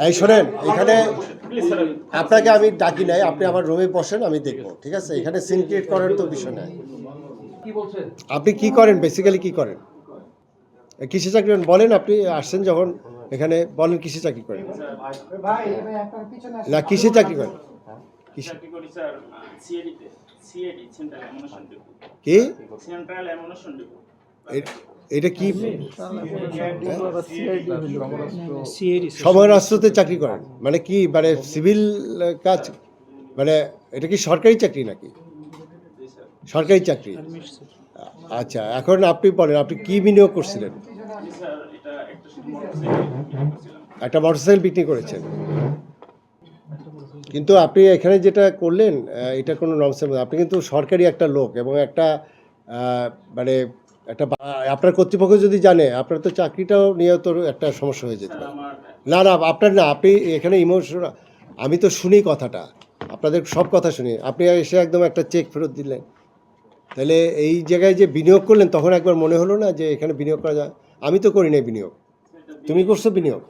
এই- শোনেন এখানে আপনাকে আমি ডাকি নাই আপনি আমার রুমে বসেন আমি দেখব ঠিক আছে? এখানে সিন ক্রিয়েট করার তো বিষয় নাই। আপনি কি করেন? বেসিক্যালি কি করেন? কিসে চাকরি করেন? বলেন আপনি আসছেন যখন এখানে বলেন কৃষি চাকরি করেন। না কিসে চাকরি করেন। কিসে চাকরি করি স্যার সিএডিতে সিএডি সেন্ট্রাল অ্যামোনেশন ডিপো কি? সেন্ট্রাল অ্যামোনেশন এটা কি? সময় রাষ্ট্রতে চাকরি করেন। মানে কি মানে সিভিল কাজ? মানে এটা কি সরকারি চাকরি নাকি? সরকারি চাকরি। আচ্ছা এখন আপনি বলেন, আপনি কি বিনিয়োগ করছিলেন? একটা মোটরসাইকেল বিক্রি করেছেন। কিন্তু আপনি এখানে যেটা করলেন এটা কোনো মধ্যে আপনি কিন্তু সরকারি একটা লোক এবং একটা মানে একটা আপনার কর্তৃপক্ষ যদি জানে, আপনার তো চাকরিটাও নিয়ে তো একটা সমস্যা হয়ে যেতে না না, আপনার না, আপনি এখানে ইমোশন আমি তো শুনি কথাটা, আপনাদের সব কথা শুনি। আপনি এসে একদম একটা চেক ফেরত দিলেন। তাহলে এই জায়গায় যে বিনিয়োগ করলেন, তখন একবার মনে হলো না যে এখানে বিনিয়োগ করা যায়। আমি তো করি নাই বিনিয়োগ। তুমি করছ বিনিয়োগ?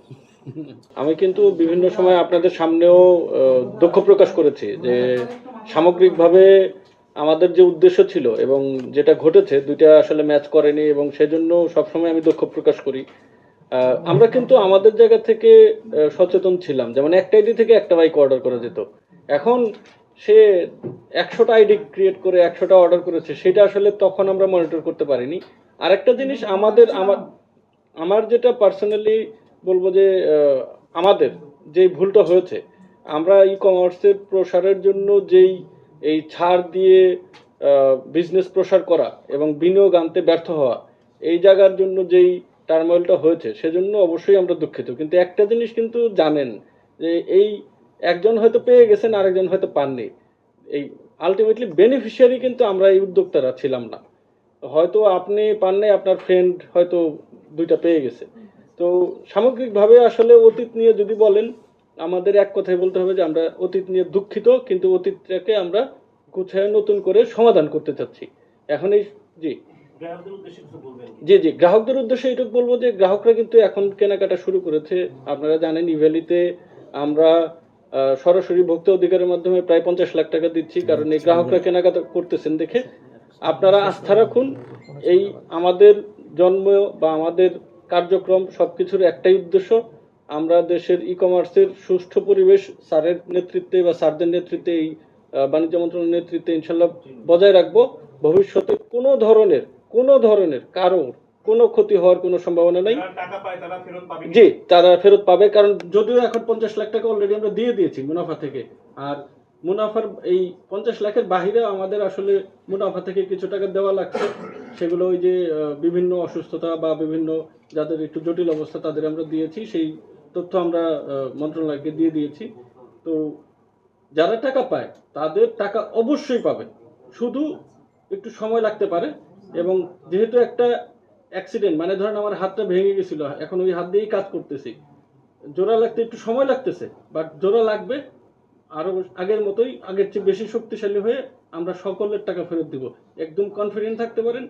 আমি কিন্তু বিভিন্ন সময় আপনাদের সামনেও দুঃখ প্রকাশ করেছি যে সামগ্রিকভাবে আমাদের যে উদ্দেশ্য ছিল এবং যেটা ঘটেছে, দুইটা আসলে ম্যাচ করেনি এবং সেজন্য সবসময় আমি দুঃখ প্রকাশ করি। আমরা কিন্তু আমাদের জায়গা থেকে সচেতন ছিলাম। যেমন একটা আইডি থেকে একটা বাইক অর্ডার করা যেত। এখন সে একশোটা আইডি ক্রিয়েট করে, একশোটা অর্ডার করেছে, সেটা আসলে তখন আমরা মনিটর করতে পারিনি। আরেকটা জিনিস আমাদের, আমার আমার যেটা পার্সোনালি বলব যে আমাদের যেই ভুলটা হয়েছে, আমরা ই কমার্সের প্রসারের জন্য যেই এই ছাড় দিয়ে বিজনেস প্রসার করা এবং বিনিয়োগ আনতে ব্যর্থ হওয়া, এই জায়গার জন্য যেই টার্মোয়েলটা হয়েছে, সেজন্য অবশ্যই আমরা দুঃখিত। কিন্তু একটা জিনিস কিন্তু জানেন, যে এই একজন হয়তো পেয়ে গেছেন, আরেকজন হয়তো পাননি। এই আলটিমেটলি বেনিফিশিয়ারি কিন্তু আমরা এই উদ্যোক্তারা ছিলাম না। হয়তো আপনি পান নাই, আপনার ফ্রেন্ড হয়তো দুইটা পেয়ে গেছে। তো সামগ্রিকভাবে আসলে অতীত নিয়ে যদি বলেন আমাদের এক কথায় বলতে হবে যে আমরা অতীত নিয়ে দুঃখিত কিন্তু অতীতটাকে আমরা গুছায় নতুন করে সমাধান করতে চাচ্ছি। এখন এই জি। জি জি। গ্রাহকদের উদ্দেশ্যে এটুকু বলব যে গ্রাহকরা কিন্তু এখন কেনাকাটা শুরু করেছে। আপনারা জানেন ইভ্যালিতে আমরা সরাসরি ভোক্তা অধিকারের মাধ্যমে প্রায় পঞ্চাশ লাখ টাকা দিচ্ছি। কারণ এই গ্রাহকরা কেনাকাটা করতেছেন দেখে। আপনারা আস্থা রাখুন এই আমাদের জন্ম বা আমাদের কার্যক্রম সবকিছুর একটাই উদ্দেশ্য আমরা দেশের ই কমার্সের সুষ্ঠু পরিবেশ স্যারের নেতৃত্বে বা স্যারদের নেতৃত্বে এই বাণিজ্য মন্ত্রণালয়ের নেতৃত্বে ইনশাল্লাহ বজায় রাখব। ভবিষ্যতে কোনো ধরনের কোনো ধরনের কারোর কোনো ক্ষতি হওয়ার কোনো সম্ভাবনা নাই। যারা তারা ফেরত পাবে জি তারা ফেরত পাবে কারণ যদিও এখন পঞ্চাশ লাখ টাকা অলরেডি আমরা দিয়ে দিয়েছি মুনাফা থেকে আর মুনাফার এই পঞ্চাশ লাখের বাহিরে আমাদের আসলে মুনাফা থেকে কিছু টাকা দেওয়া লাগছে। সেগুলো ওই যে বিভিন্ন অসুস্থতা বা বিভিন্ন যাদের একটু জটিল অবস্থা তাদের আমরা দিয়েছি সেই তথ্য আমরা মন্ত্রণালয়কে দিয়ে দিয়েছি। তো যারা টাকা পায়, তাদের টাকা অবশ্যই পাবে। শুধু একটু সময় লাগতে পারে এবং যেহেতু একটা অ্যাক্সিডেন্ট মানে ধরেন আমার হাতটা ভেঙে গেছিল, এখন ওই হাত দিয়েই কাজ করতেছি। জোড়া লাগতে একটু সময় লাগতেছে বাট জোড়া লাগবে, আরও আগের মতোই আগের চেয়ে বেশি শক্তিশালী হয়ে আমরা সকলের টাকা ফেরত দিব। একদম কনফিডেন্ট থাকতে পারেন